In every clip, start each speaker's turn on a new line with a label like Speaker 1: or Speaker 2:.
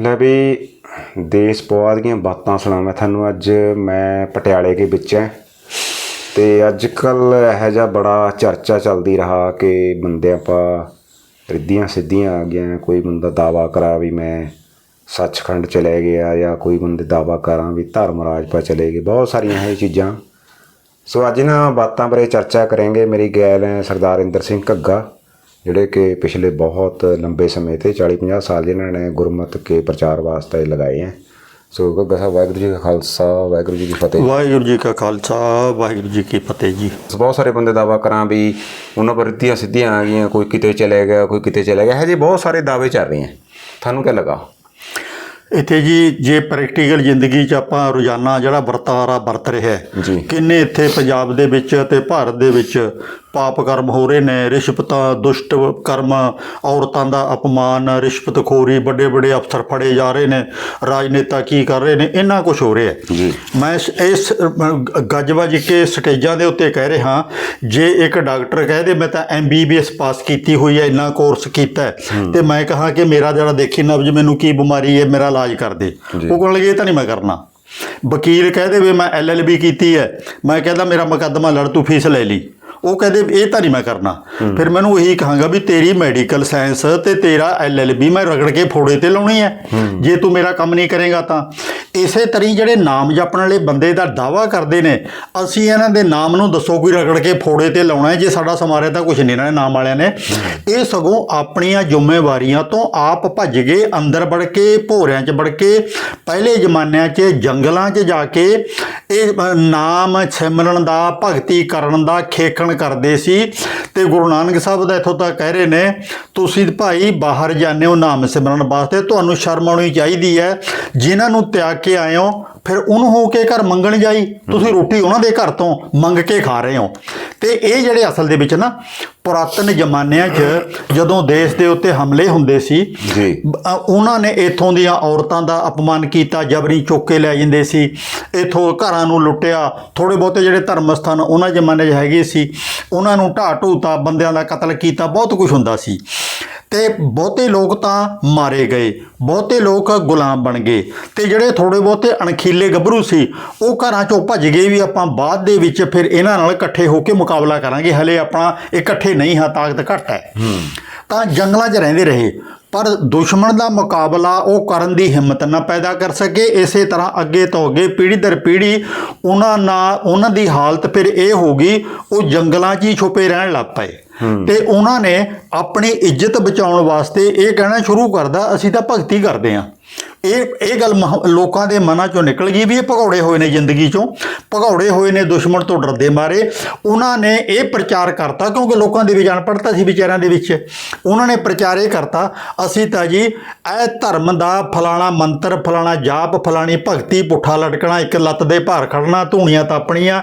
Speaker 1: ਲੈ ਵੀ ਦੇਸ਼ ਪਵਾ ਦੀਆਂ ਬਾਤਾਂ ਸੁਣਾਵਾਂ। ਤੁਹਾਨੂੰ ਅੱਜ ਮੈਂ ਪਟਿਆਲੇ ਦੇ ਵਿੱਚ ਐ ਤੇ ਅੱਜ ਕੱਲ ਇਹੋ ਜਿਹਾ ਬੜਾ ਚਰਚਾ ਚੱਲਦੀ ਰਹਾ ਕਿ ਬੰਦੇ ਆਪਾਂ ਰਿੱਧੀਆਂ ਸਿੱਧੀਆਂ ਆ ਗਈਆਂ, ਕੋਈ ਬੰਦਾ ਦਾਵਾ ਕਰਾ ਵੀ ਮੈਂ ਸੱਚਖੰਡ ਚਲੇ ਗਿਆ ਜਾਂ ਕੋਈ ਬੰਦੇ ਦਾਵਾ ਕਰਾਂ ਵੀ ਧਰਮ ਰਾਜ ਪਾ ਚਲੇ ਗਏ। ਬਹੁਤ ਸਾਰੀਆਂ ਇਹ ਚੀਜ਼ਾਂ। ਸੋ ਅੱਜ ਨਾ ਬਾਤਾਂ ਬਾਰੇ ਚਰਚਾ ਕਰਾਂਗੇ। ਮੇਰੀ ਗੈਲ ਹੈ ਸਰਦਾਰ ਇੰਦਰ ਸਿੰਘ ਘੱਗਾ। ਜਿਹੜੇ ਕਿ ਪਿਛਲੇ ਬਹੁਤ ਲੰਬੇ ਸਮੇਂ ਤੇ 40 50 ਸਾਲ ਜਿਨ੍ਹਾਂ ਨੇ ਗੁਰਮਤਿ ਕੇ ਪ੍ਰਚਾਰ ਵਾਸਤੇ ਲਗਾਏ ਹੈ। ਸੋ ਘੱਗਾ ਸਾਹਿਬ ਵਾਹਿਗੁਰੂ ਜੀ ਕਾ ਖਾਲਸਾ ਵਾਹਿਗੁਰੂ ਜੀ ਕੀ ਫਤਿਹ।
Speaker 2: ਵਾਹਿਗੁਰੂ ਜੀ ਕਾ ਖਾਲਸਾ ਵਾਹਿਗੁਰੂ ਜੀ ਕੀ ਫਤਿਹ ਜੀ।
Speaker 1: ਬਹੁਤ ਸਾਰੇ ਬੰਦੇ ਦਾਵਾ ਕਰਾਂ ਵੀ ਉਹਨਾਂ ਪਰ ਰਿੱਧੀਆਂ ਸਿੱਧੀਆਂ ਆ ਗਈਆਂ ਕੋਈ ਕਿਤੇ ਚਲੇ ਗਿਆ ਕੋਈ ਕਿਤੇ ਚਲੇ ਗਿਆ। ਇਹ ਜੀ ਬਹੁਤ ਸਾਰੇ ਦਾਅਵੇ ਚੱਲ ਰਹੇ ਹੈ। ਤੁਹਾਨੂੰ ਕੀ ਲੱਗਾ?
Speaker 2: ਇੱਥੇ ਜੀ ਜੇ ਪ੍ਰੈਕਟੀਕਲ ਜ਼ਿੰਦਗੀ 'ਚ ਆਪਾਂ ਰੋਜ਼ਾਨਾ ਜਿਹੜਾ ਵਰਤਾਰਾ ਵਰਤ ਰਿਹਾ। ਕਿੰਨੇ ਇੱਥੇ ਪੰਜਾਬ ਦੇ ਵਿੱਚ ਤੇ ਭਾਰਤ ਦੇ ਵਿੱਚ ਪਾਪ ਕਰਮ ਹੋ ਰਹੇ ਨੇ ਰਿਸ਼ਵਤਾਂ ਦੁਸ਼ਟ ਕਰਮ ਔਰਤਾਂ ਦਾ ਅਪਮਾਨ ਰਿਸ਼ਵਤਖੋਰੀ ਵੱਡੇ ਵੱਡੇ ਅਫਸਰ ਫੜੇ ਜਾ ਰਹੇ ਨੇ ਰਾਜਨੇਤਾ ਕੀ ਕਰ ਰਹੇ ਨੇ ਇੰਨਾ ਕੁਝ ਹੋ ਰਿਹਾ
Speaker 1: ਜੀ।
Speaker 2: ਮੈਂ ਇਸ- ਇਸ ਗੱਜ ਵੱਜ ਕੇ ਸਟੇਜਾਂ ਦੇ ਉੱਤੇ ਕਹਿ ਰਿਹਾ ਜੇ ਇੱਕ ਡਾਕਟਰ ਕਹਿ ਦੇ ਮੈਂ ਤਾਂ ਐਮਬੀਬੀਐਸ ਪਾਸ ਕੀਤੀ ਹੋਈ ਹੈ ਇੰਨਾ ਕੋਰਸ ਕੀਤਾ ਤੇ ਮੈਂ ਕਹਾਂ ਕਿ ਮੇਰਾ ਜਿਹੜਾ ਦੇਖੀ ਨਬਜ ਮੈਨੂੰ ਕੀ ਬਿਮਾਰੀ ਹੈ ਮੇਰਾ ਇਲਾਜ ਕਰ ਦੇ। ਉਹ ਕਹਿਣਗੇ ਇਹ ਤਾਂ ਨਹੀਂ ਮੈਂ ਕਰਨਾ। ਵਕੀਲ ਕਹਿ ਦੇਵੇ ਮੈਂ ਐਲਐਲਬੀ ਕੀਤੀ ਹੈ ਮੈਂ ਕਹਿੰਦਾ ਮੇਰਾ ਮੁਕੱਦਮਾ ਲੜ ਤੂੰ ਫੀਸ ਲੈ ਲਈ। ਉਹ ਕਹਦੇ ਇਹ ਤਾਂ ਨਹੀਂ ਮੈਂ ਕਰਨਾ। ਫਿਰ ਮੈਨੂੰ ਇਹੀ ਕਹਾਂਗਾ ਵੀ ਤੇਰੀ ਮੈਡੀਕਲ ਸਾਇੰਸ ਤੇ ਤੇਰਾ ਐਲਐਲਬੀ ਮੈਂ ਰਗੜ ਕੇ ਫੋੜੇ ਤੇ ਲਾਉਣੀ ਹੈ। ਜੇ ਤੂੰ ਮੇਰਾ ਕੰਮ ਨਹੀਂ ਕਰੇਗਾ ਤਾਂ। ਇਸੇ ਤਰੀ ਜਿਹੜੇ ਨਾਮ ਜਪਣ ਵਾਲੇ ਬੰਦੇ ਦਾ ਦਾਵਾ ਕਰਦੇ ਨੇ, ਅਸੀਂ ਇਹਨਾਂ ਦੇ ਨਾਮ ਨੂੰ ਦੱਸੋ ਕੋਈ ਰਗੜ ਕੇ ਫੋੜੇ ਤੇ ਲਾਉਣਾ ਜੇ ਸਾਡਾ ਸਮਾਰੇ ਤਾਂ ਕੁਝ ਨਹੀਂ ਇਹਨਾਂ ਨਾਮ ਵਾਲਿਆਂ ਨੇ। ਇਹ ਸਗੋਂ ਆਪਣੀਆਂ ਜ਼ਿੰਮੇਵਾਰੀਆਂ ਤੋਂ ਆਪ ਭੱਜ ਗਏ, ਅੰਦਰ ਵੜ ਕੇ, ਭੋਰਿਆਂ 'ਚ ਵੜ ਕੇ, ਪਹਿਲੇ ਜ਼ਮਾਨਿਆਂ 'ਚ, ਜੰਗਲਾਂ 'ਚ ਜਾ ਕੇ ਇਹ ਨਾਮ ਸਿਮਰਨ ਦਾ, ਭਗਤੀ ਕਰਨ ਦਾ ਖੇਖਣ ਕਰਦੇ ਸੀ ਤੇ ਗੁਰੂ ਨਾਨਕ ਸਾਹਿਬ ਦਾ ਇੱਥੋਂ ਤੱਕ ਕਹਿ ਰਹੇ ਨੇ, ਤੁਸੀਂ ਭਾਈ ਬਾਹਰ ਜਾਂਦੇ ਹੋ ਨਾਮ ਸਿਮਰਨ ਵਾਸਤੇ, ਤੁਹਾਨੂੰ ਸ਼ਰਮ ਆਉਣੀ ਚਾਹੀਦੀ ਹੈ। ਜਿਨ੍ਹਾਂ ਨੂੰ ਤਿਆਗ ਕੇ ਆਏ ਹੋ ਫਿਰ ਉਹਨੂੰ ਹੋ ਕੇ ਘਰ ਮੰਗਣ ਜਾਈ ਤੁਸੀਂ ਰੋਟੀ ਉਹਨਾਂ ਦੇ ਘਰ ਤੋਂ ਮੰਗ ਕੇ ਖਾ ਰਹੇ ਹੋ। ਤੇ ਇਹ ਜਿਹੜੇ ਅਸਲ ਦੇ ਵਿੱਚ ਨਾ ਪੁਰਾਤਨ ਜ਼ਮਾਨਿਆਂ 'ਚ ਜਦੋਂ ਦੇਸ਼ ਦੇ ਉੱਤੇ ਹਮਲੇ ਹੁੰਦੇ ਸੀ
Speaker 1: ਜੀ।
Speaker 2: ਉਹਨਾਂ ਨੇ ਇਥੋਂ ਦੀਆਂ ਔਰਤਾਂ ਦਾ ਅਪਮਾਨ ਕੀਤਾ ਜਬਰੀ ਚੁੱਕ ਲੈ ਜਾਂਦੇ ਸੀ। ਇਥੋਂ ਘਰਾਂ ਨੂੰ ਲੁੱਟਿਆ। ਥੋੜੇ ਬਹੁਤੇ ਜਿਹੜੇ ਧਰਮ ਸਥਾਨ ਉਹਨਾਂ ਜ਼ਮਾਨੇ 'ਚ ਹੈਗੇ ਸੀ ਉਹਨਾਂ ਨੂੰ ਢਾਹ ਢੂਤਾ ਬੰਦਿਆਂ ਦਾ ਕਤਲ ਕੀਤਾ ਬਹੁਤ ਕੁਝ ਹੁੰਦਾ ਸੀ। ਤੇ ਬਹੁਤੇ ਲੋਕ ਤਾਂ ਮਾਰੇ ਗਏ ਬਹੁਤੇ ਲੋਕ ਗੁਲਾਮ ਬਣ ਗਏ। ਤੇ ਜਿਹੜੇ ਥੋੜੇ ਬਹੁਤੇ ਅਣਖੀਲੇ ਗੱਭਰੂ ਸੀ। ਉਹ ਘਰਾਂ ਚੋਂ ਭੱਜ ਗਏ ਵੀ ਆਪਾਂ ਬਾਅਦ ਦੇ ਵਿੱਚ ਫਿਰ ਇਹਨਾਂ ਨਾਲ ਇਕੱਠੇ ਹੋ ਕੇ ਮੁਕਾਬਲਾ ਕਰਾਂਗੇ। ਹਲੇ ਆਪਣਾ ਇਕੱਠੇ ਨਹੀਂ ਹਾਂ ਤਾਕਤ ਘੱਟ ਹੈ। ਤਾਂ ਜੰਗਲਾਂ 'ਚ ਰਹਿੰਦੇ ਰਹੇ। ਪਰ ਦੁਸ਼ਮਣ ਦਾ ਮੁਕਾਬਲਾ ਉਹ ਕਰਨ ਦੀ ਹਿੰਮਤ ਨਾ ਪੈਦਾ ਕਰ ਸਕੇ। ਇਸੇ ਤਰ੍ਹਾਂ ਅੱਗੇ ਤੋਂ ਅੱਗੇ ਪੀੜ੍ਹੀ ਦਰ ਪੀੜ੍ਹੀ ਉਹਨਾਂ ਨਾਲ ਉਹਨਾਂ ਦੀ ਹਾਲਤ ਫਿਰ ਇਹ ਹੋ ਗਈ ਉਹ ਜੰਗਲਾਂ 'ਚ ਹੀ ਛੁਪੇ ਰਹਿਣ ਲੱਗ ਪਏ। ਤੇ ਉਹਨਾਂ ਨੇ ਆਪਣੀ ਇੱਜ਼ਤ ਬਚਾਉਣ ਵਾਸਤੇ ਇਹ ਕਹਿਣਾ ਸ਼ੁਰੂ ਕਰਦਾ ਅਸੀਂ ਤਾਂ ਭਗਤੀ ਕਰਦੇ ਹਾਂ। ਇਹ ਇਹ ਗੱਲ ਮਹ- ਲੋਕਾਂ ਦੇ ਮਨਾਂ ਚੋਂ ਨਿਕਲ ਗਈ ਵੀ ਇਹ ਭਗੌੜੇ ਹੋਏ ਨੇ ਜ਼ਿੰਦਗੀ ਚੋਂ। ਭਗੌੜੇ ਹੋਏ ਨੇ, ਦੁਸ਼ਮਣ ਤੋਂ ਡਰਦੇ ਮਾਰੇ। ਉਹਨਾਂ ਨੇ ਇਹ ਪ੍ਰਚਾਰ ਕਰਤਾ, ਕਿਉਂਕਿ ਲੋਕਾਂ ਦੇ ਵਿੱਚ ਅਨਪੜ੍ਹਤਾ ਸੀ ਵਿਚਾਰਿਆਂ ਦੇ ਵਿੱਚ। ਉਹਨਾਂ ਨੇ ਪ੍ਰਚਾਰ ਇਹ ਕਰਤਾ, ਅਸੀਂ ਤਾਂ ਜੀ ਇਹ ਧਰਮ ਦਾ ਫਲਾਣਾ ਮੰਤਰ, ਫਲਾਣਾ ਜਾਪ, ਫਲਾਣੀ ਭਗਤੀ, ਪੁੱਠਾ ਲਟਕਣਾ, ਇੱਕ ਲੱਤ ਦੇ ਭਾਰ ਖੜਨਾ, ਧੂਣੀਆਂ ਤਾਪਣੀਆਂ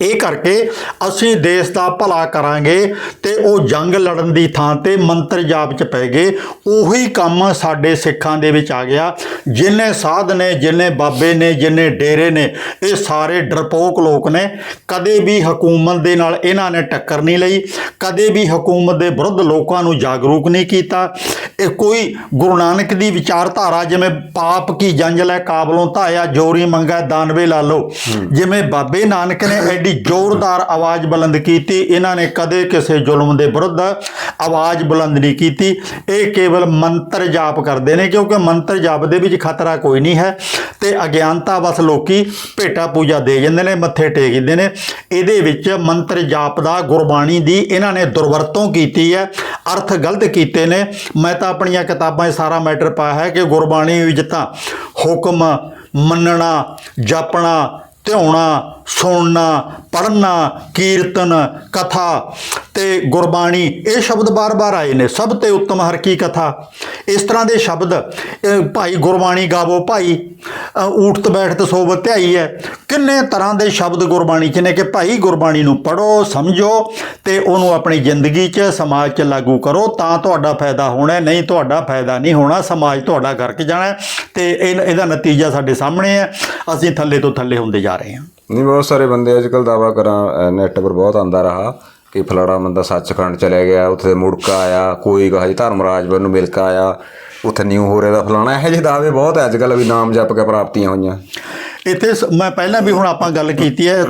Speaker 2: ਇਹ ਕਰਕੇ ਅਸੀਂ ਦੇਸ਼ ਦਾ ਭਲਾ ਕਰਾਂਗੇ ਤੇ ਉਹ ਜੰਗ ਲੜਨ ਦੀ ਥਾਂ ਤੇ ਮੰਤਰ ਜਾਪ ਚ ਪੈ ਗਏ। ਉਹੀ ਕੰਮ ਸਾਡੇ ਸਿੱਖਾਂ ਦੇ ਵਿੱਚ ਆ ਗਿਆ। ਜਿੰਨੇ ਸਾਧ ਨੇ, ਜਿੰਨੇ ਬਾਬੇ ਨੇ, ਜਿੰਨੇ ਡੇਰੇ ਨੇ, ਇਹ ਸਾਰੇ ਡਰਪੋਕ ਲੋਕ ਨੇ। ਕਦੇ ਵੀ ਹਕੂਮਤ ਦੇ ਨਾਲ ਇਹਨਾਂ ਨੇ ਟੱਕਰ ਨਹੀਂ ਲਈ। ਕਦੇ ਵੀ ਹਕੂਮਤ ਦੇ ਵਿਰੁੱਧ ਲੋਕਾਂ ਨੂੰ ਜਾਗਰੂਕ ਨਹੀਂ ਕੀਤਾ। ਇਹ ਕੋਈ ਗੁਰੂ ਨਾਨਕ ਦੀ ਵਿਚਾਰਧਾਰਾ, ਜਿਵੇਂ ਪਾਪ ਕੀ ਜੰਜਲ ਲੈ ਕਾਬਲੋਂ ਧਾਇਆ, ਜੋਰੀ ਮੰਗਾ, ਦਾਨਵੇ ਲਾ ਲਓ। ਜਿਵੇਂ ਬਾਬੇ ਨਾਨਕ ਨੇ ਐਡੀ ਜ਼ੋਰਦਾਰ ਆਵਾਜ਼ ਬੁਲੰਦ ਕੀਤੀ, ਇਹਨਾਂ ਨੇ ਕਦੇ ਕਿਸੇ ਜ਼ੁਲਮ ਦੇ ਵਿਰੁੱਧ ਆਵਾਜ਼ ਬੁਲੰਦ ਨਹੀਂ ਕੀਤੀ। ਇਹ ਕੇਵਲ ਮੰਤਰ ਜਾਪ ਕਰਦੇ ਨੇ, ਕਿਉਂਕਿ ਮੰਤਰ ਜਾਪ ਦੇ ਵਿੱਚ ਖਤਰਾ ਕੋਈ ਨਹੀਂ ਹੈ ਤੇ ਅਗਿਆਨਤਾ ਬਸ ਲੋਕੀ ਭੇਟਾ ਪੂਜਾ ਦੇ ਜਾਂਦੇ ਨੇ, ਮੱਥੇ ਟੇਕ ਦਿੰਦੇ ਨੇ। ਇਹਦੇ ਵਿੱਚ ਮੰਤਰ ਜਾਪ ਦਾ ਗੁਰਬਾਣੀ ਦੀ ਇਹਨਾਂ ਨੇ ਦੁਰਵਰਤੋਂ ਕੀਤੀ ਹੈ, ਅਰਥ ਗਲਤ ਕੀਤੇ ਨੇ। ਮੈਂ ਤਾਂ ਆਪਣੀਆਂ ਕਿਤਾਬਾਂ 'ਚ ਸਾਰਾ ਮੈਟਰ ਪਾਇਆ ਹੈ ਕਿ ਗੁਰਬਾਣੀ ਵਿੱਚ ਤਾਂ ਹੁਕਮ ਮੰਨਣਾ, ਜਾਪਣਾ ਧਿਆਉਣਾ ਸੁਣਨਾ, ਪੜ੍ਹਨਾ, ਕੀਰਤਨ, ਕਥਾ। ਤੇ ਗੁਰਬਾਣੀ ਇਹ ਸ਼ਬਦ ਬਾਰ-ਬਾਰ ਆਏ ਨੇ ਸਭ ਤੇ ਉੱਤਮ ਹਰ ਕੀ ਕਥਾ। ਇਸ ਤਰ੍ਹਾਂ ਦੇ ਸ਼ਬਦ ਭਾਈ ਗੁਰਬਾਣੀ ਗਾਵੋ ਭਾਈ ਅਹ, ਊਠਤ ਬੈਠਤ ਸੋਵਤ ਧਿਆਈ ਹੈ। ਕਿੰਨੇ ਤਰ੍ਹਾਂ ਦੇ ਸ਼ਬਦ ਗੁਰਬਾਣੀ 'ਚ ਨੇ ਕਿ ਭਾਈ ਗੁਰਬਾਣੀ ਨੂੰ ਪੜੋ ਸਮਝੋ ਤੇ ਉਹਨੂੰ ਆਪਣੀ ਜ਼ਿੰਦਗੀ 'ਚ ਸਮਾਜ 'ਚ ਲਾਗੂ ਕਰੋ ਤਾਂ ਤੁਹਾਡਾ ਫਾਇਦਾ ਹੋਣਾ ਨਹੀਂ ਤੁਹਾਡਾ ਫਾਇਦਾ ਨਹੀਂ ਹੋਣਾ ਸਮਾਜ ਤੁਹਾਡਾ ਕਰਕੇ ਜਾਣਾ ਹੈ ਤੇ ਇਹ- ਇਹਦਾ ਨਤੀਜਾ ਸਾਡੇ ਸਾਹਮਣੇ ਹੈ। ਅਸੀਂ ਥੱਲੇ ਤੋਂ ਥੱਲੇ ਹੁੰਦੇ ਜਾ ਰਹੇ ਹਾਂ।
Speaker 1: ਨਹੀਂ ਬਹੁਤ ਸਾਰੇ ਬੰਦੇ ਅੱਜ ਕੱਲ ਦਾਵਾ ਕਰਾਂ ਨੈਟ ਪਰ ਬਹੁਤ ਆਂਦਾ ਰਹਾ। ਕਿ ਫਲਾਣਾ ਬੰਦਾ ਸੱਚਖੰਡ ਚਲੇ ਗਿਆ, ਉੱਥੇ ਮੁੜ ਕੇ ਆਇਆ, ਕੋਈ ਕਹਾ ਜੀ, ਧਰਮਰਾਜ ਵੱਲ ਨੂੰ ਮਿਲ ਕੇ ਆਇਆ। ਉੱਥੇ ਨਿਊ ਹੋ ਰਿਹਾ ਦਾ ਫਲਾਣਾ, ਇਹੋ ਜਿਹੇ ਦਾਅਵੇ ਬਹੁਤ ਹੈ ਅੱਜ ਕੱਲ੍ਹ ਵੀ ਨਾਮ ਜਪ ਕੇ ਪ੍ਰਾਪਤੀਆਂ ਹੋਈਆਂ।
Speaker 2: ਇੱਥੇ ਮੈਂ ਪਹਿਲਾਂ ਵੀ ਹੁਣ ਆਪਾਂ ਗੱਲ ਕੀਤੀ ਹੈ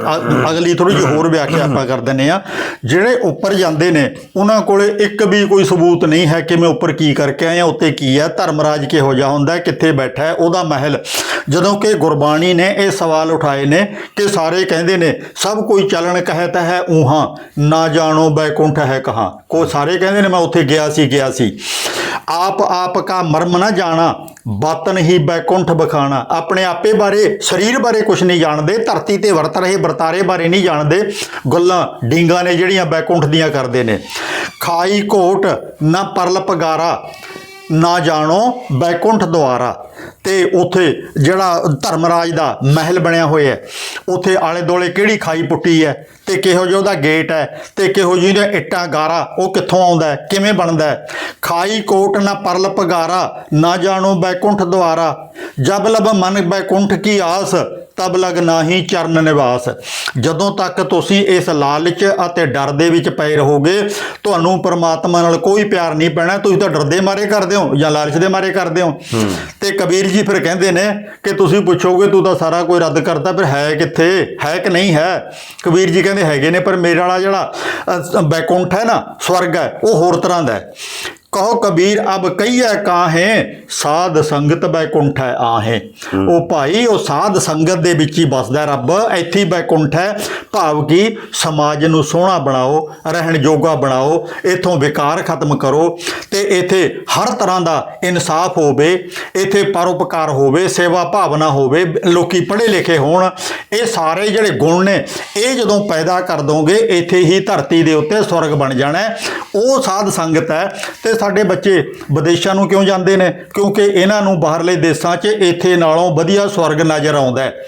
Speaker 2: ਅਗਲੀ ਥੋੜੀ ਜਿਹੀ ਹੋਰ ਵਿਆਖਿਆ ਆਪਾਂ ਕਰ ਦਿੰਨੇ ਆ ਜਿਹੜੇ ਉੱਪਰ ਜਾਂਦੇ ਨੇ ਉਹਨਾਂ ਕੋਲੇ ਇੱਕ ਵੀ ਕੋਈ ਸਬੂਤ ਨਹੀਂ ਹੈ ਕਿ ਮੈਂ ਉੱਪਰ ਕੀ ਕਰਕੇ ਆਇਆ ਉੱਤੇ ਕੀ ਹੈ। ਧਰਮਰਾਜ ਕਿਹੋ ਜਿਹਾ ਹੁੰਦਾ ਕਿੱਥੇ ਬੈਠਾ ਹੈ ਉਹਦਾ ਮਹਿਲ। ਜਦੋਂ ਕਿ ਗੁਰਬਾਣੀ ਨੇ ਇਹ ਸਵਾਲ ਉਠਾਏ ਨੇ ਕਿ ਸਾਰੇ ਕਹਿੰਦੇ ਨੇ ਸਭ ਕੋਈ ਚਲਣ ਕਹਤ ਹੈ ਉਹਾਂ ਨਾ ਜਾਣੋ ਬੈਕੁੰਠ ਹੈ ਕਹਾਂ। ਕੋ ਸਾਰੇ ਕਹਿੰਦੇ ਨੇ ਮੈਂ ਉੱਥੇ ਗਿਆ ਸੀ ਗਿਆ ਸੀ। ਆਪ ਆਪ ਕਾ ਮਰਮ ਨਾ ਜਾਣਾ, ਬਾਤਨ ਹੀ ਬੈਕੁੰਠ ਬਖਾਣਾ। ਆਪਣੇ ਆਪੇ ਬਾਰੇ, ਸਰੀਰ ਬਾਰੇ ਕੁਝ ਨਹੀਂ ਜਾਣਦੇ, ਧਰਤੀ ਤੇ ਵਰਤ ਰਹੇ ਵਰਤਾਰੇ ਬਾਰੇ ਨਹੀਂ ਜਾਣਦੇ। ਗੱਲਾਂ ਡੀਂਗਾਂ ਨੇ ਜਿਹੜੀਆਂ ਬੈਕੁੰਠ ਦੀਆਂ ਕਰਦੇ ਨੇ। ਖਾਈ ਘੋਟ ਨਾ ਪਰਲ ਪਗਾਰਾ ਨਾ ਜਾਣੋ ਬੈਕੁੰਠ ਦੁਆਰਾ। ਤੇ ਉਥੇ ਜਿਹੜਾ ਧਰਮਰਾਜ ਦਾ ਮਹਿਲ ਬਣਿਆ ਹੋਇਆ ਹੈ, ਉਥੇ ਆਲੇ ਦੋਲੇ ਕਿਹੜੀ ਖਾਈ ਪੁੱਟੀ ਹੈ ਤੇ ਕਿਹੋ ਜਿਹਾ ਉਹਦਾ ਗੇਟ ਹੈ ਤੇ ਕਿਹੋ ਜਿਹੀ ਉਹਦੀਆਂ ਇੱਟਾਂ, ਗਾਰਾ, ਉਹ ਕਿੱਥੋਂ ਆਉਂਦਾ ਹੈ, ਕਿਵੇਂ ਬਣਦਾ ਹੈ? ਖਾਈ ਕੋਟ ਨਾ ਪਰਲ ਪਗਾਰਾ, ਨਾ ਜਾਣੋ ਬੈਕੁੰਠ ਦੁਆਰਾ। ਜਬ ਲਬ ਮਨ ਬੈਕੁੰਠ ਕੀ ਆਸ ਤਬ ਲਗ ਨਾਹੀ ਚਰਨ ਨਿਵਾਸ। ਜਦੋਂ ਤੱਕ ਤੁਸੀਂ ਇਸ ਲਾਲਚ ਅਤੇ ਡਰ ਦੇ ਵਿੱਚ ਪਏ ਰਹੋਗੇ ਤੁਹਾਨੂੰ ਪਰਮਾਤਮਾ ਨਾਲ ਕੋਈ ਪਿਆਰ ਨਹੀਂ ਪੈਣਾ। ਤੁਸੀਂ ਤਾਂ ਡਰਦੇ ਮਾਰੇ ਕਰਦੇ ਹੋ ਜਾਂ ਲਾਲਚ ਦੇ ਮਾਰੇ ਕਰਦੇ ਹੋ। ਤੇ ਕਬੀਰ ਜੀ ਫਿਰ ਕਹਿੰਦੇ ਨੇ ਕਿ ਤੁਸੀਂ ਪੁੱਛੋਗੇ ਤੂੰ ਤਾਂ ਸਾਰਾ ਕੋਈ ਰੱਦ ਕਰਤਾ ਫਿਰ ਹੈ ਕਿੱਥੇ? ਹੈ ਕਿ ਨਹੀਂ ਹੈ? ਕਬੀਰ ਜੀ ਕਹਿੰਦੇ ਹੈਗੇ ਨੇ ਪਰ ਮੇਰੇ ਵਾਲਾ ਜਿਹੜਾ ਬੈਕੁੰਠ ਹੈ ਨਾ ਸਵਰਗ ਹੈ ਉਹ ਹੋਰ ਤਰ੍ਹਾਂ ਦਾ ਹੈ। ਕਹੋ ਕਬੀਰ ਅਬ ਕਈਐ ਕਾਹੇ? ਸਾਧ ਸੰਗਤ ਬੈਕੁੰਠ ਹੈ ਆਹੇ। ਉਹ ਭਾਈ ਉਹ ਸਾਧ ਸੰਗਤ ਦੇ ਵਿੱਚ ਹੀ ਬਸਦਾ ਰੱਬ ਇੱਥੇ ਹੀ ਬੈਕੁੰਠ ਹੈ ਭਾਵ ਕਿ ਸਮਾਜ ਨੂੰ ਸੋਹਣਾ ਬਣਾਓ ਰਹਿਣ ਜੋਗਾ ਬਣਾਓ ਇਥੋਂ ਵਿਕਾਰ ਖਤਮ ਕਰੋ ਤੇ ਇਥੇ ਹਰ ਤਰ੍ਹਾਂ ਦਾ ਇਨਸਾਫ ਹੋਵੇ ਇਥੇ ਪਰਉਪਕਾਰ ਹੋਵੇ ਸੇਵਾ ਭਾਵਨਾ ਹੋਵੇ ਲੋਕੀ ਪੜ੍ਹੇ ਲਿਖੇ ਹੋਣ ਇਹ ਸਾਰੇ ਜਿਹੜੇ ਗੁਣ ਨੇ ਇਹ ਜਦੋਂ ਪੈਦਾ ਕਰ ਦੋਗੇ ਇੱਥੇ ਹੀ ਧਰਤੀ ਦੇ ਉੱਤੇ ਸਵਰਗ ਬਣ ਜਾਣਾ। ਉਹ ਸਾਧ ਸੰਗਤ ਹੈ ਤੇ ਸਾਡੇ ਬੱਚੇ ਵਿਦੇਸ਼ਾਂ ਨੂੰ ਕਿਉਂ ਜਾਂਦੇ ਨੇ? ਕਿਉਂਕਿ ਇਹਨਾਂ ਨੂੰ ਬਾਹਰਲੇ ਦੇਸ਼ਾਂ 'ਚ ਇੱਥੇ ਨਾਲੋਂ ਵਧੀਆ ਸਵਰਗ ਨਜ਼ਰ ਆਉਂਦਾ ਹੈ।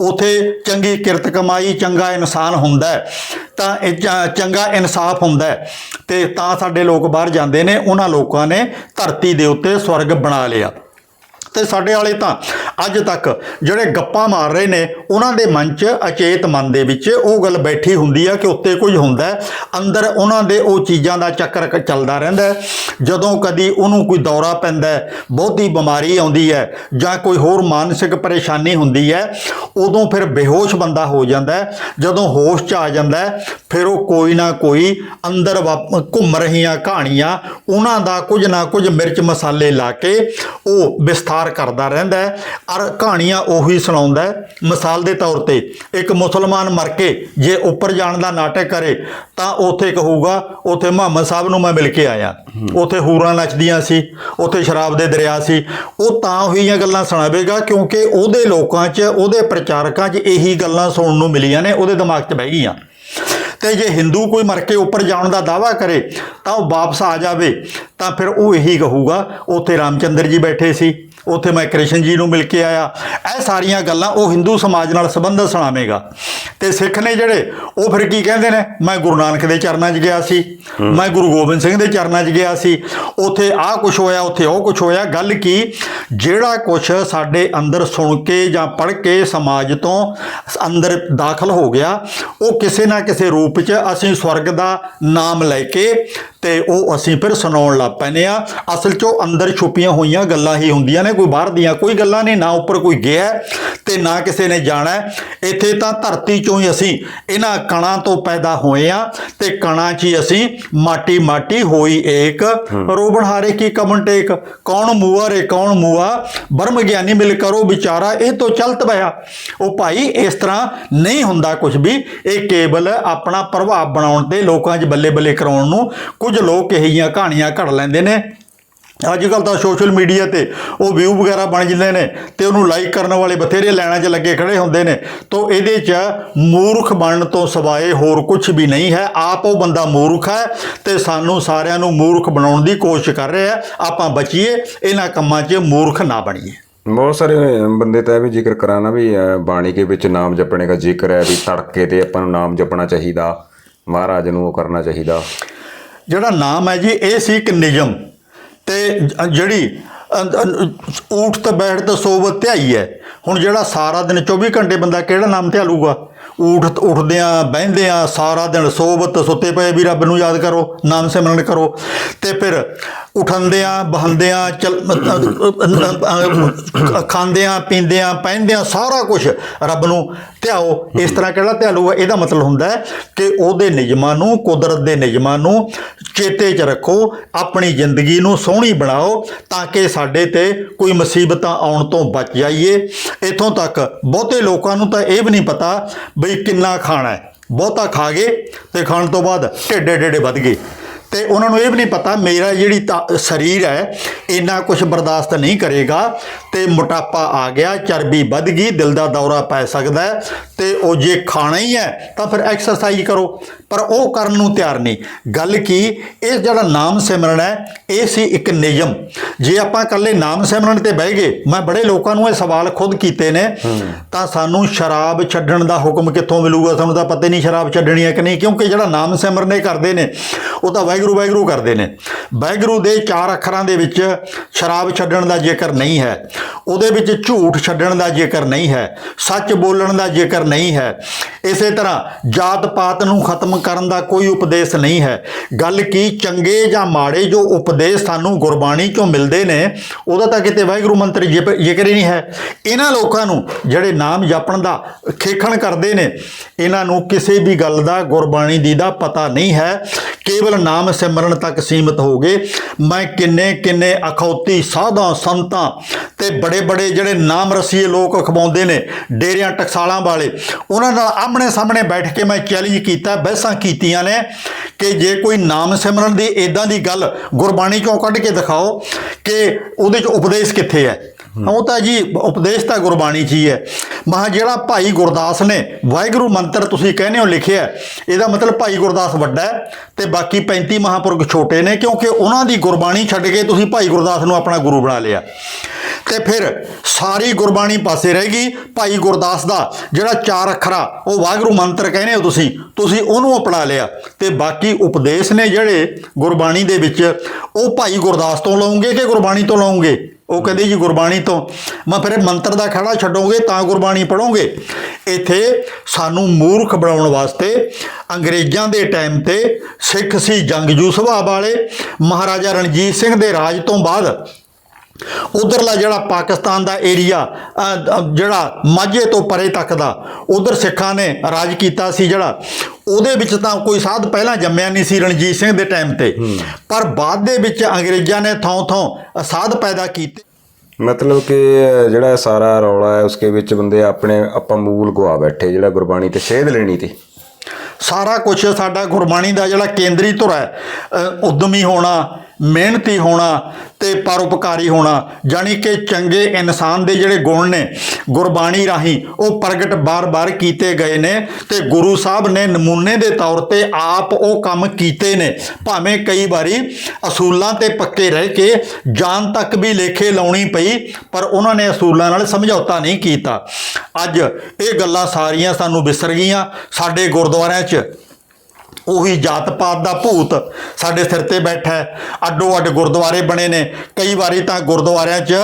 Speaker 2: ਉਥੇ ਚੰਗੀ ਕਿਰਤ ਕਮਾਈ, ਚੰਗਾ ਇਨਸਾਨ ਹੁੰਦਾ ਹੈ। ਤਾਂ ਇਹ ਚੰਗਾ ਇਨਸਾਫ ਹੁੰਦਾ ਹੈ। ਤੇ ਤਾਂ ਸਾਡੇ ਲੋਕ ਬਾਹਰ ਜਾਂਦੇ ਨੇ, ਉਹਨਾਂ ਲੋਕਾਂ ਨੇ ਧਰਤੀ ਦੇ ਉੱਤੇ ਸਵਰਗ ਬਣਾ ਲਿਆ। ਤੇ ਸਾਡੇ ਵਾਲੇ ਤਾਂ ਅੱਜ ਤੱਕ ਜਿਹੜੇ ਗੱਪਾਂ ਮਾਰ ਰਹੇ ਨੇ, ਉਹਨਾਂ ਦੇ ਮਨ 'ਚ ਅਚੇਤ ਮਨ ਦੇ ਵਿੱਚ ਉਹ ਗੱਲ ਬੈਠੀ ਹੁੰਦੀ ਆ ਕਿ ਉੱਤੇ ਕੁਝ ਹੁੰਦਾ ਅੰਦਰ ਉਹਨਾਂ ਦੇ ਉਹ ਚੀਜ਼ਾਂ ਦਾ ਚੱਕਰ ਚੱਲਦਾ ਰਹਿੰਦਾ ਜਦੋਂ ਕਦੀ ਉਹਨੂੰ ਕੋਈ ਦੌਰਾ ਪੈਂਦਾ ਬਹੁਤੀ ਬਿਮਾਰੀ ਆਉਂਦੀ ਹੈ ਜਾਂ ਕੋਈ ਹੋਰ ਮਾਨਸਿਕ ਪਰੇਸ਼ਾਨੀ ਹੁੰਦੀ ਹੈ, ਉਦੋਂ ਫਿਰ ਬੇਹੋਸ਼ ਬੰਦਾ ਹੋ ਜਾਂਦਾ ਜਦੋਂ ਹੋਸ਼ 'ਚ ਆ ਜਾਂਦਾ ਫਿਰ ਉਹ ਕੋਈ ਨਾ ਕੋਈ ਅੰਦਰ ਵਾਪ- ਘੁੰਮ ਰਹੀਆਂ ਕਹਾਣੀਆਂ, ਉਹਨਾਂ ਦਾ ਕੁਝ ਨਾ ਕੁਝ ਮਿਰਚ ਮਸਾਲੇ ਲਾ ਕੇ ਉਹ ਵਿਸਥਾਰ ਕਰਦਾ ਰਹਿੰਦਾ ਹੈ ਔਰ ਕਹਾਣੀਆਂ ਉਹੀ ਸੁਣਾਉਂਦਾ ਹੈ। ਮਿਸਾਲ ਦੇ ਤੌਰ ਤੇ ਇੱਕ ਮੁਸਲਮਾਨ ਮਰ ਕੇ ਜੇ ਉੱਪਰ ਜਾਣ ਦਾ ਨਾਟਕ ਕਰੇ ਤਾਂ ਉੱਥੇ ਕਹੂਗਾ ਉੱਥੇ ਮੁਹੰਮਦ ਸਾਹਿਬ ਨੂੰ ਮੈਂ ਮਿਲ ਕੇ ਆਇਆ। ਉੱਥੇ ਹੂਰਾਂ ਨੱਚਦੀਆਂ ਸੀ, ਉੱਥੇ ਸ਼ਰਾਬ ਦੇ ਦਰਿਆ ਸੀ। ਉਹ ਤਾਂ ਹੋਈਆਂ ਗੱਲਾਂ ਸੁਣਾਵੇਗਾ ਕਿਉਂਕਿ ਉਹਦੇ ਲੋਕਾਂ 'ਚ, ਉਹਦੇ ਪ੍ਰਚਾਰਕਾਂ 'ਚ ਇਹੀ ਗੱਲਾਂ ਸੁਣਨ ਨੂੰ ਮਿਲੀਆਂ ਨੇ, ਉਹਦੇ ਦਿਮਾਗ 'ਚ ਬਹਿ ਗਈਆਂ। ਤੇ ਜੇ ਹਿੰਦੂ ਕੋਈ ਮਰ ਕੇ ਉੱਪਰ ਜਾਣ ਦਾ ਦਾਵਾ ਕਰੇ ਤਾਂ ਉਹ ਵਾਪਸ ਆ ਜਾਵੇ, ਤਾਂ ਫਿਰ ਉਹ ਇਹੀ ਕਹੂਗਾ, ਉੱਥੇ ਰਾਮਚੰਦਰ ਜੀ ਬੈਠੇ ਸੀ। ਉੱਥੇ ਮੈਂ ਕ੍ਰਿਸ਼ਨ ਜੀ ਨੂੰ ਮਿਲ ਕੇ ਆਇਆ। ਇਹ ਸਾਰੀਆਂ ਗੱਲਾਂ ਉਹ ਹਿੰਦੂ ਸਮਾਜ ਨਾਲ ਸੰਬੰਧਿਤ ਸੁਣਾਵੇਗਾ। ਤੇ ਸਿੱਖ ਨੇ ਜਿਹੜੇ ਉਹ ਫਿਰ ਕੀ ਕਹਿੰਦੇ ਨੇ? ਮੈਂ ਗੁਰੂ ਨਾਨਕ ਦੇ ਚਰਨਾਂ 'ਚ ਗਿਆ ਸੀ। ਮੈਂ ਗੁਰੂ ਗੋਬਿੰਦ ਸਿੰਘ ਦੇ ਚਰਨਾਂ 'ਚ ਗਿਆ ਸੀ। ਉੱਥੇ ਆਹ ਕੁਝ ਹੋਇਆ ਉੱਥੇ ਉਹ ਕੁਝ ਹੋਇਆ। ਗੱਲ ਕੀ? ਜਿਹੜਾ ਕੁਝ ਸਾਡੇ ਅੰਦਰ ਸੁਣ ਕੇ ਜਾਂ ਪੜ੍ਹ ਕੇ ਸਮਾਜ ਤੋਂ ਅੰਦਰ ਦਾਖਲ ਹੋ ਗਿਆ ਉਹ ਕਿਸੇ ਨਾ ਕਿਸੇ ਰੂਪ 'ਚ ਅਸੀਂ ਸਵਰਗ ਦਾ ਨਾਮ ਲੈ ਕੇ ਤੇ ਉਹ ਅਸੀਂ ਫਿਰ ਸੁਣਾਉਣ ਲੱਗ ਪੈਨੇ ਆ ਅਸਲ 'ਚ ਉਹ ਅੰਦਰ ਛੁਪੀਆਂ ਹੋਈਆਂ ਗੱਲਾਂ ਹੀ ਹੁੰਦੀਆਂ ਨੇ। ਕੋਈ ਬਾਹਰ ਦੀਆਂ ਕੋਈ ਗੱਲਾਂ ਨਹੀਂ ਨਾ ਉੱਪਰ ਕੋਈ ਗਿਆ ਤੇ ਨਾ ਕਿਸੇ ਨੇ ਜਾਣਾ। ਇੱਥੇ ਤਾਂ ਧਰਤੀ 'ਚੋਂ ਹੀ ਅਸੀਂ ਇਹਨਾਂ ਕਣਾਂ ਤੋਂ ਪੈਦਾ ਹੋਏ ਆ ਤੇ ਕਣਾਂ 'ਚ ਹੀ ਅਸੀਂ ਮਾਟੀ ਮਾਟੀ ਹੋਈ ਏਕ। ਰੋਬਣ ਹਾਰੇ ਕੀ ਕਮਨ ਟੇਕ? ਕੌਣ ਮੂਆ ਰੇ ਕੌਣ ਮੂਆ? ਬਰਮ ਗਿਆਨੀ ਮਿਲ ਕਰੋ ਵਿਚਾਰਾ ਇਹ ਤੋਂ ਚਲਤ ਬਿਆ ਉਹ ਭਾਈ ਇਸ ਤਰ੍ਹਾਂ ਨਹੀਂ ਹੁੰਦਾ ਕੁਝ ਵੀ ਇਹ ਕੇਵਲ ਆਪਣਾ ਪ੍ਰਭਾਵ ਬਣਾਉਣ ਤੇ ਲੋਕਾਂ 'ਚ ਬੱਲੇ ਬੱਲੇ ਕਰਾਉਣ ਨੂੰ ਕੁਝ ਲੋਕ ਇਹੋ ਜਿਹੀਆਂ ਕਹਾਣੀਆਂ ਘੜ ਲੈਂਦੇ ਨੇ। ਅੱਜ ਕੱਲ ਤਾਂ ਸੋਸ਼ਲ ਮੀਡੀਆ ਤੇ ਉਹ ਵਿਊ ਵਗੈਰਾ ਬਣ ਜਾਂਦੇ ਨੇ ਤੇ ਉਹਨੂੰ ਲਾਈਕ ਕਰਨ ਵਾਲੇ ਬਥੇਰੇ ਲਾਈਨਾਂ 'ਚ ਲੱਗੇ ਖੜੇ ਹੁੰਦੇ ਨੇ। ਤੋਂ ਇਹਦੇ 'ਚ ਮੂਰਖ ਬਣਨ ਤੋਂ ਸਿਵਾਏ ਹੋਰ ਕੁਝ ਵੀ ਨਹੀਂ ਹੈ। ਆਪ ਉਹ ਬੰਦਾ ਮੂਰਖ ਹੈ ਤੇ ਸਾਨੂੰ ਸਾਰਿਆਂ ਨੂੰ ਮੂਰਖ ਬਣਾਉਣ ਦੀ ਕੋਸ਼ਿਸ਼ ਕਰ ਰਿਹਾ ਆਪਾਂ ਬਚੀਏ ਇਹਨਾਂ ਕੰਮਾਂ 'ਚ ਮੂਰਖ ਨਾ ਬਣੀਏ।
Speaker 1: ਬਹੁਤ ਸਾਰੇ ਬੰਦੇ ਤਾਂ ਇਹ ਵੀ ਜ਼ਿਕਰ ਕਰਾਣਾ ਵੀ ਬਾਣੀ ਕੇ ਵਿੱਚ ਨਾਮ ਜਪਣੇ ਦਾ ਜ਼ਿਕਰ ਹੈ ਵੀ ਤੜਕੇ ਤੇ ਆਪਾਂ ਨੂੰ ਨਾਮ ਜਪਣਾ ਚਾਹੀਦਾ ਮਹਾਰਾਜ ਨੂੰ ਉਹ ਕਰਨਾ ਚਾਹੀਦਾ।
Speaker 2: ਜਿਹੜਾ ਨਾਮ ਹੈ ਜੀ ਇਹ ਸੀ ਇੱਕ ਨਿਯਮ। ਤੇ ਜਿਹੜੀ ਊਠ ਤੇ ਬੈਠ ਤੇ ਸੋਵਤ ਧਿਆਈ ਹੈ। ਹੁਣ ਜਿਹੜਾ ਸਾਰਾ ਦਿਨ 24 ਘੰਟੇ ਬੰਦਾ ਕਿਹੜਾ ਨਾਮ ਧਿਆਲੂਗਾ? ਉਠ ਉੱਠਦਿਆਂ ਬਹਿੰਦਿਆਂ ਸਾਰਾ ਦਿਨ ਸੋਬਤ ਸੁੱਤੇ ਪਏ ਵੀ ਰੱਬ ਨੂੰ ਯਾਦ ਕਰੋ, ਨਾਮ ਸਿਮਰਨ ਕਰੋ। ਤੇ ਫਿਰ ਉਠੰਦਿਆਂ, ਬਹੰਦਿਆਂ, ਚਲ ਖਾਂਦਿਆਂ, ਪੀਂਦਿਆਂ, ਪਹਿਨਦਿਆਂ ਸਾਰਾ ਕੁਝ ਰੱਬ ਨੂੰ ਧਿਆਓ। ਇਸ ਤਰ੍ਹਾਂ ਕਿਹੜਾ ਧਿਆ ਲਊਗਾ ਇਹਦਾ ਮਤਲਬ ਹੁੰਦਾ ਹੈ ਕਿ ਉਹਦੇ ਨਿਯਮਾਂ ਨੂੰ, ਕੁਦਰਤ ਦੇ ਨਿਯਮਾਂ ਨੂੰ ਚੇਤੇ 'ਚ ਰੱਖੋ, ਆਪਣੀ ਜ਼ਿੰਦਗੀ ਨੂੰ ਸੋਹਣੀ ਬਣਾਓ ਤਾਂ ਕਿ ਸਾਡੇ ਤੇ ਕੋਈ ਮੁਸੀਬਤਾਂ ਆਉਣ ਤੋਂ ਬਚ ਜਾਈਏ। ਇਥੋਂ ਤੱਕ ਬਹੁਤੇ ਲੋਕਾਂ ਨੂੰ ਤਾਂ ਇਹ ਵੀ ਨਹੀਂ ਪਤਾ ਬਈ ਕਿੰਨਾ ਖਾਣਾ ਹੈ। ਬਹੁਤਾ ਖਾ ਗਏ ਤੇ ਖਾਣ ਤੋਂ ਬਾਅਦ ਢੇਡੇ ਢੇਡੇ ਵੱਧ ਗਏ। ਤੇ ਉਹਨਾਂ ਨੂੰ ਇਹ ਵੀ ਨਹੀਂ ਪਤਾ, ਮੇਰਾ ਜਿਹੜੀ ਤਾ- ਸਰੀਰ ਹੈ, ਇੰਨਾ ਕੁਝ ਬਰਦਾਸ਼ਤ ਨਹੀਂ ਕਰੇਗਾ ਤੇ ਮੋਟਾਪਾ ਆ ਗਿਆ, ਚਰਬੀ ਵੱਧ ਗਈ, ਦਿਲ ਦਾ ਦੌਰਾ ਪੈ ਸਕਦਾ ਹੈ ਤੇ ਉਹ ਜੇ ਖਾਣਾ ਹੀ ਹੈ ਤਾਂ ਫਿਰ ਐਕਸਰਸਾਈਜ਼ ਕਰੋ। ਪਰ ਉਹ ਕਰਨ ਨੂੰ ਤਿਆਰ ਨਹੀਂ। ਗੱਲ ਕੀ? ਇਹ ਜਿਹੜਾ ਨਾਮ ਸਿਮਰਨ ਹੈ, ਇਹ ਸੀ ਇੱਕ ਨਿਯਮ। ਜੇ ਆਪਾਂ ਇਕੱਲੇ ਨਾਮ ਸਿਮਰਨ ਤੇ ਬਹਿ ਗਏ, ਮੈਂ ਬੜੇ ਲੋਕਾਂ ਨੂੰ ਇਹ ਸਵਾਲ ਖੁਦ ਕੀਤੇ ਨੇ, ਤਾਂ ਸਾਨੂੰ ਸ਼ਰਾਬ ਛੱਡਣ ਦਾ ਹੁਕਮ ਕਿੱਥੋਂ ਮਿਲੂਗਾ? ਸਾਨੂੰ ਤਾਂ ਪਤਾ ਨਹੀਂ ਸ਼ਰਾਬ ਛੱਡਣੀ ਹੈ ਕਿ ਨਹੀਂ, ਕਿਉਂਕਿ ਜਿਹੜਾ ਨਾਮ ਸਿਮਰਨ ਇਹ ਕਰਦੇ ਨੇ, ਉਹ ਤਾਂ ਵਾਹਿਗੁਰੂ ਵਾਹਿਗੁਰੂ ਕਰਦੇ ਨੇ। ਵਾਹਿਗੁਰੂ ਦੇ ਚਾਰ ਅੱਖਰਾਂ ਦੇ ਵਿੱਚ ਸ਼ਰਾਬ ਛੱਡਣ ਦਾ ਜ਼ਿਕਰ ਨਹੀਂ ਹੈ। ਉਹਦੇ ਵਿੱਚ ਝੂਠ ਛੱਡਣ ਦਾ ਜ਼ਿਕਰ ਨਹੀਂ ਹੈ। ਸੱਚ ਬੋਲਣ ਦਾ ਜ਼ਿਕਰ ਨਹੀਂ ਹੈ। ਇਸੇ ਤਰ੍ਹਾਂ ਜਾਤ ਪਾਤ ਨੂੰ ਖਤਮ ਕਰਨ ਦਾ ਕੋਈ ਉਪਦੇਸ਼ ਨਹੀਂ ਹੈ। ਗੱਲ ਕੀ ਚੰਗੇ ਜਾਂ ਮਾੜੇ ਜੋ ਉਪਦੇਸ਼ ਸਾਨੂੰ ਗੁਰਬਾਣੀ ਚੋਂ ਮਿਲਦੇ ਨੇ, ਉਹਦਾ ਤਾਂ ਕਿਤੇ ਵਾਹਿਗੁਰੂ ਮੰਤਰ ਜ਼ਿਪ- ਜ਼ਿਕਰ ਹੀ ਨਹੀਂ ਹੈ। ਇਹਨਾਂ ਲੋਕਾਂ ਨੂੰ ਜਿਹੜੇ ਨਾਮ ਜਪਣ ਦਾ ਖੇਖਣ ਕਰਦੇ ਨੇ, ਇਹਨਾਂ ਨੂੰ ਕਿਸੇ ਵੀ ਗੱਲ ਦਾ, ਗੁਰਬਾਣੀ ਦੀ ਦਾ ਪਤਾ ਨਹੀਂ ਹੈ। ਕੇਵਲ ਨਾਮ ਸਿਮਰਨ ਤੱਕ ਸੀਮਿਤ ਹੋ ਗਏ। ਮੈਂ ਕਿੰਨੇ ਕਿੰਨੇ ਅਖੌਤੀ ਸਾਧਾਂ ਸੰਤਾਂ ਤੇ ਬੜੇ ਬੜੇ ਜਿਹੜੇ ਨਾਮ ਰਸੀਏ ਲੋਕ ਖਵਾਉਂਦੇ ਨੇ, ਡੇਰਿਆਂ ਟਕਸਾਲਾਂ ਵਾਲੇ, ਉਹਨਾਂ ਨਾਲ ਆਮਣੇ ਸਾਹਮਣੇ ਬੈਠ ਕੇ ਮੈਂ ਚੈਲੰਜ ਕੀਤਾ ਬਹਿਸਾਂ ਕੀਤੀਆਂ ਨੇ ਕਿ ਜੇ ਕੋਈ ਨਾਮ ਸਿਮਰਨ ਦੀ ਇਦਾਂ ਦੀ ਗੱਲ ਗੁਰਬਾਣੀ ਚੋਂ ਕੱਢ ਕੇ ਦਿਖਾਓ ਕਿ ਉਹਦੇ ਚ ਉਪਦੇਸ਼ ਕਿੱਥੇ ਹੈ। ਉਹ ਤਾਂ ਜੀ ਉਪਦੇਸ਼ ਤਾਂ ਗੁਰਬਾਣੀ 'ਚ ਹੀ ਹੈ। ਮਹਾ ਜਿਹੜਾ ਭਾਈ ਗੁਰਦਾਸ ਨੇ ਵਾਹਿਗੁਰੂ ਮੰਤਰ ਤੁਸੀਂ ਕਹਿੰਦੇ ਹੋ ਲਿਖਿਆ ਇਹਦਾ ਮਤਲਬ ਭਾਈ ਗੁਰਦਾਸ ਵੱਡਾ ਹੈ ਤੇ ਬਾਕੀ 35 ਮਹਾਪੁਰਖ ਛੋਟੇ ਨੇ ਕਿਉਂਕਿ ਉਹਨਾਂ ਦੀ ਗੁਰਬਾਣੀ ਛੱਡ ਕੇ ਤੁਸੀਂ ਭਾਈ ਗੁਰਦਾਸ ਨੂੰ ਆਪਣਾ ਗੁਰੂ ਬਣਾ ਲਿਆ। ਤੇ ਫਿਰ ਸਾਰੀ ਗੁਰਬਾਣੀ ਪਾਸੇ ਰਹਿ ਗਈ। ਭਾਈ ਗੁਰਦਾਸ ਦਾ ਜਿਹੜਾ ਚਾਰ ਅੱਖਰਾ, ਉਹ ਵਾਹਿਗੁਰੂ ਮੰਤਰ ਕਹਿੰਦੇ ਹੋ ਤੁਸੀਂ ਤੁਸੀਂ ਉਹਨੂੰ ਅਪਣਾ ਲਿਆ। ਤੇ ਬਾਕੀ ਉਪਦੇਸ਼ ਨੇ ਜਿਹੜੇ ਗੁਰਬਾਣੀ ਦੇ ਵਿੱਚ, ਉਹ ਭਾਈ ਗੁਰਦਾਸ ਤੋਂ ਲਓਗੇ ਕਿ ਗੁਰਬਾਣੀ ਤੋਂ ਲਓਗੇ? ਉਹ ਕਹਿੰਦੇ ਜੀ ਗੁਰਬਾਣੀ ਤੋਂ। ਮੈਂ ਫਿਰ ਮੰਤਰ ਦਾ ਖੜਾ ਛੱਡੋਗੇ, ਤਾਂ ਗੁਰਬਾਣੀ ਪੜੋਗੇ ਇੱਥੇ ਸਾਨੂੰ ਮੂਰਖ ਬਣਾਉਣ ਵਾਸਤੇ ਅੰਗਰੇਜ਼ਾਂ ਦੇ ਟਾਈਮ ਤੇ ਸਿੱਖ ਸੀ ਜੰਗਜੂ ਸੁਭਾਅ ਵਾਲੇ, ਮਹਾਰਾਜਾ ਰਣਜੀਤ ਸਿੰਘ ਦੇ ਰਾਜ ਤੋਂ ਬਾਅਦ ਉਧਰਲਾ ਜਿਹੜਾ ਪਾਕਿਸਤਾਨ ਦਾ ਏਰੀਆ ਜਿਹੜਾ ਮਾਝੇ ਤੋਂ ਪਰੇ ਤੱਕ ਦਾ ਉਧਰ ਸਿੱਖਾਂ ਨੇ ਰਾਜ ਕੀਤਾ ਸੀ ਜਿਹੜਾ ਉਹਦੇ ਵਿੱਚ ਤਾਂ ਕੋਈ ਸਾਧ ਪਹਿਲਾਂ ਜੰਮਿਆ ਨਹੀਂ ਸੀ ਰਣਜੀਤ ਸਿੰਘ ਦੇ ਟਾਈਮ ਤੇ। ਪਰ ਬਾਅਦ ਦੇ ਵਿੱਚ ਅੰਗਰੇਜ਼ਾਂ ਨੇ ਥੋਂ ਥੋਂ ਸਾਧ ਪੈਦਾ ਕੀਤੇ।
Speaker 1: ਮਤਲਬ ਕਿ ਜਿਹੜਾ ਸਾਰਾ ਰੌਲਾ ਹੈ ਉਸਕੇ ਵਿੱਚ ਬੰਦੇ ਆਪਣੇ ਆਪਾਂ ਮੂਲ ਗਵਾ ਬੈਠੇ ਜਿਹੜਾ ਗੁਰਬਾਣੀ ਤੇ ਸੇਧ ਲੈਣੀ ਤੇ।
Speaker 2: ਸਾਰਾ ਕੁਝ ਸਾਡਾ ਗੁਰਬਾਣੀ ਦਾ ਜਿਹੜਾ ਕੇਂਦਰੀ ਧੁਰ ਹੈ ਅ, ਉਦਮੀ ਹੋਣਾ ਮਿਹਨਤੀ ਹੋਣਾ ਤੇ ਪਰਉਪਕਾਰੀ ਹੋਣਾ ਜਾਣੀ ਕਿ ਚੰਗੇ ਇਨਸਾਨ ਦੇ ਜਿਹੜੇ ਗੁਣ ਨੇ ਗੁਰਬਾਣੀ ਰਾਹੀਂ ਉਹ ਪ੍ਰਗਟ ਬਾਰ-ਬਾਰ ਕੀਤੇ ਗਏ ਨੇ ਤੇ ਗੁਰੂ ਸਾਹਿਬ ਨੇ ਨਮੂਨੇ ਦੇ ਤੌਰ ਤੇ ਆਪ ਉਹ ਕੰਮ ਕੀਤੇ ਨੇ। ਭਾਵੇਂ ਕਈ ਵਾਰੀ ਅਸੂਲਾਂ ਤੇ ਪੱਕੇ ਰਹਿ ਕੇ ਜਾਨ ਤੱਕ ਵੀ ਲੇਖੇ ਲਾਉਣੀ ਪਈ ਪਰ ਉਹਨਾਂ ਨੇ ਅਸੂਲਾਂ ਨਾਲ ਸਮਝੌਤਾ ਨਹੀਂ ਕੀਤਾ। ਅੱਜ ਇਹ ਗੱਲਾਂ ਸਾਰੀਆਂ ਸਾਨੂੰ ਵਿਸਰ ਗਈਆਂ ਸਾਡੇ ਗੁਰਦੁਆਰਿਆਂ 'ਚ। ਉਹੀ ਜਾਤ ਪਾਤ ਦਾ ਭੂਤ ਸਾਡੇ ਸਿਰ ਤੇ ਬੈਠਾ ਹੈ। ਅੱਡੋ ਅੱਡ ਗੁਰਦੁਆਰੇ ਬਣੇ ਨੇ। ਕਈ ਵਾਰੀ ਤਾਂ ਗੁਰਦੁਆਰਿਆਂ 'ਚ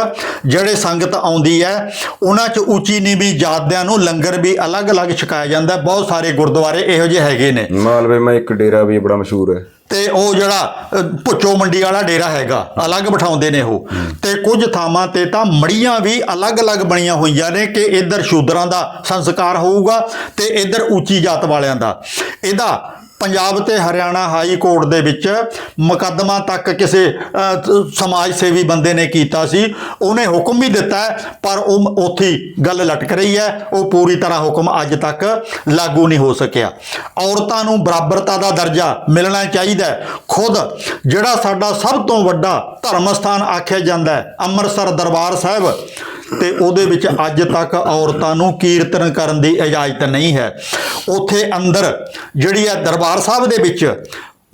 Speaker 2: ਜਿਹੜੇ ਸੰਗਤ ਆਉਂਦੀ ਹੈ, ਉਹਨਾਂ 'ਚ ਉੱਚੀ ਨੀਵੀਂ ਜਾਤਿਆਂ ਨੂੰ ਲੰਗਰ ਵੀ ਅਲੱਗ-ਅਲੱਗ ਛਕਾਇਆ ਜਾਂਦਾ ਬਹੁਤ ਸਾਰੇ ਗੁਰਦੁਆਰੇ ਇਹੋ ਜਿਹੇ ਹੈਗੇ ਨੇ।
Speaker 1: ਮਾਲਵੇ, ਮੈਂ ਇੱਕ ਡੇਰਾ ਵੀ ਬੜਾ ਮਸ਼ਹੂਰ ਹੈ।
Speaker 2: ਤੇ ਉਹ ਜਿਹੜਾ ਭੁੱਚੋ ਮੰਡੀ ਵਾਲਾ ਡੇਰਾ ਹੈਗਾ ਅਲੱਗ ਬਿਠਾਉਂਦੇ ਨੇ ਉਹ। ਤੇ ਕੁਝ ਥਾਵਾਂ ਤੇ ਤਾਂ ਮੜੀਆਂ ਵੀ ਅਲੱਗ-ਅਲੱਗ ਬਣੀਆਂ ਹੋਈਆਂ ਨੇ ਕਿ ਇੱਧਰ ਸ਼ੂਦਰਾਂ ਦਾ ਸੰਸਕਾਰ ਹੋਊਗਾ ਤੇ ਇੱਧਰ ਉੱਚੀ ਜਾਤ ਵਾਲਿਆਂ ਦਾ। ਇਹਦਾ ਪੰਜਾਬ ਤੇ ਹਰਿਆਣਾ ਹਾਈ ਕੋਰਟ ਦੇ ਵਿੱਚ ਮੁਕੱਦਮਾ ਤੱਕ ਕਿਸੇ ਸਮਾਜ ਸੇਵੀ ਬੰਦੇ ਨੇ ਕੀਤਾ ਸੀ। ਉਹਨੇ ਹੁਕਮ ਵੀ ਦਿੱਤਾ ਪਰ ਉਹ ਉੱਥੇ ਗੱਲ ਲਟਕ ਰਹੀ ਹੈ। ਉਹ ਪੂਰੀ ਤਰ੍ਹਾਂ ਹੁਕਮ ਅੱਜ ਤੱਕ ਲਾਗੂ ਨਹੀਂ ਹੋ ਸਕਿਆ। ਔਰਤਾਂ ਨੂੰ ਬਰਾਬਰਤਾ ਦਾ ਦਰਜਾ ਮਿਲਣਾ ਚਾਹੀਦਾ ਖੁਦ ਜਿਹੜਾ ਸਾਡਾ ਸਭ ਤੋਂ ਵੱਡਾ ਧਰਮ ਸਥਾਨ ਆਖਿਆ ਜਾਂਦਾ ਹੈ, ਅੰਮ੍ਰਿਤਸਰ ਦਰਬਾਰ ਸਾਹਿਬ ਤੇ ਉਹਦੇ ਵਿੱਚ ਅੱਜ ਤੱਕ ਔਰਤਾਂ ਨੂੰ ਕੀਰਤਨ ਕਰਨ ਦੀ ਇਜਾਜ਼ਤ ਨਹੀਂ ਹੈ। ਉੱਥੇ ਅੰਦਰ ਜਿਹੜੀ ਹੈ ਦਰਬਾਰ ਸਾਹਿਬ ਦੇ ਵਿੱਚ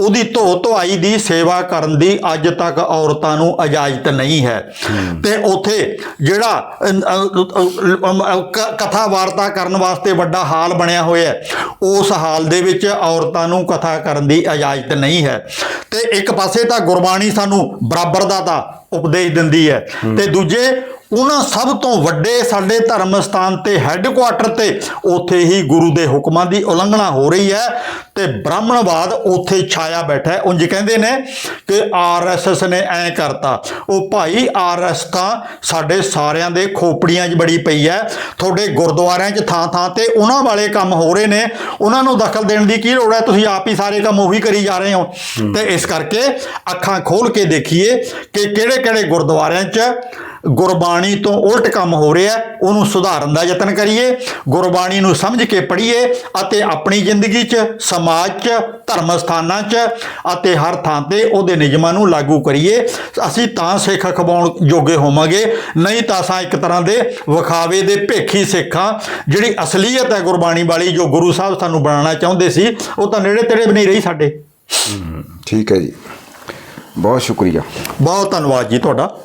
Speaker 2: ਉਹਦੀ ਧੋ ਧੁਆਈ ਦੀ ਸੇਵਾ ਕਰਨ ਦੀ ਅੱਜ ਤੱਕ ਔਰਤਾਂ ਨੂੰ ਇਜਾਜ਼ਤ ਨਹੀਂ ਹੈ। ਤੇ ਉੱਥੇ ਜਿਹੜਾ ਕਥਾ ਵਾਰਤਾ ਕਰਨ ਵਾਸਤੇ ਵੱਡਾ ਹਾਲ ਬਣਿਆ ਹੋਇਆ ਹੈ ਉਸ ਹਾਲ ਦੇ ਵਿੱਚ ਔਰਤਾਂ ਨੂੰ ਕਥਾ ਕਰਨ ਦੀ ਇਜਾਜ਼ਤ ਨਹੀਂ ਹੈ। ਤੇ ਇੱਕ ਪਾਸੇ ਤਾਂ ਗੁਰਬਾਣੀ ਸਾਨੂੰ ਬਰਾਬਰ ਦਾ ਤਾਂ ਉਪਦੇਸ਼ ਦਿੰਦੀ ਹੈ। ਤੇ ਦੂਜੇ ਉਹਨਾਂ ਸਭ ਤੋਂ ਵੱਡੇ ਸਾਡੇ ਧਰਮ ਸਥਾਨ ਤੇ ਹੈੱਡਕੁਆਟਰ ਤੇ ਉੱਥੇ ਹੀ ਗੁਰੂ ਦੇ ਹੁਕਮਾਂ ਦੀ ਉਲੰਘਣਾ ਹੋ ਰਹੀ ਹੈ ਤੇ ਬ੍ਰਾਹਮਣਵਾਦ ਉੱਥੇ ਛਾਇਆ ਬੈਠਾ ਹੈ। ਉਂਝ ਕਹਿੰਦੇ ਨੇ ਕਿ ਆਰਐਸਐਸ ਨੇ ਐ ਕਰਤਾ ਉਹ ਭਾਈ ਆਰਐਸ ਤਾਂ ਸਾਡੇ ਸਾਰਿਆਂ ਦੇ ਖੋਪੜੀਆਂ 'ਚ ਬੜੀ ਪਈ ਹੈ ਤੁਹਾਡੇ ਗੁਰਦੁਆਰਿਆਂ 'ਚ ਥਾਂ ਥਾਂ ਤੇ ਉਹਨਾਂ ਵਾਲੇ ਕੰਮ ਹੋ ਰਹੇ ਨੇ ਉਹਨਾਂ ਨੂੰ ਦਖਲ ਦੇਣ ਦੀ ਕੀ ਲੋੜ ਹੈ? ਤੁਸੀਂ ਆਪ ਹੀ ਸਾਰੇ ਕੰਮ ਉਹੀ ਕਰੀ ਜਾ ਰਹੇ ਹੋ। ਤੇ ਇਸ ਕਰਕੇ ਅੱਖਾਂ ਖੋਲ ਕੇ ਦੇਖੀਏ ਕਿ ਕਿਹੜੇ ਕਿਹੜੇ ਗੁਰਦੁਆਰਿਆਂ 'ਚ ਗੁਰਬਾਣੀ ਤੋਂ ਉਲਟ ਕੰਮ ਹੋ ਰਿਹਾ ਉਹਨੂੰ ਸੁਧਾਰਨ ਦਾ ਯਤਨ ਕਰੀਏ ਗੁਰਬਾਣੀ ਨੂੰ ਸਮਝ ਕੇ ਪੜ੍ਹੀਏ ਅਤੇ ਆਪਣੀ ਜ਼ਿੰਦਗੀ 'ਚ ਸਮਾਜ 'ਚ ਧਰਮ ਸਥਾਨਾਂ 'ਚ ਅਤੇ ਹਰ ਥਾਂ ਤੇ ਉਹਦੇ ਨਿਯਮਾਂ ਨੂੰ ਲਾਗੂ ਕਰੀਏ। ਅਸੀਂ ਤਾਂ ਸਿੱਖ ਅਖਵਾਉਣ ਜੋਗੇ ਹੋਵਾਂਗੇ ਨਹੀਂ ਤਾਂ ਅਸਾਂ ਇੱਕ ਤਰ੍ਹਾਂ ਦੇ ਵਿਖਾਵੇ ਦੇ ਭੇਖੀ ਸਿੱਖਾਂ। ਜਿਹੜੀ ਅਸਲੀਅਤ ਹੈ ਗੁਰਬਾਣੀ ਵਾਲੀ ਜੋ ਗੁਰੂ ਸਾਹਿਬ ਸਾਨੂੰ ਬਣਾਉਣਾ ਚਾਹੁੰਦੇ ਸੀ ਉਹ ਤਾਂ ਨੇੜੇ ਤੇੜੇ ਵੀ ਨਹੀਂ ਰਹੀ ਸਾਡੇ।
Speaker 1: ਠੀਕ ਹੈ ਜੀ। ਬਹੁਤ ਸ਼ੁਕਰੀਆ।
Speaker 2: ਬਹੁਤ ਧੰਨਵਾਦ ਜੀ ਤੁਹਾਡਾ।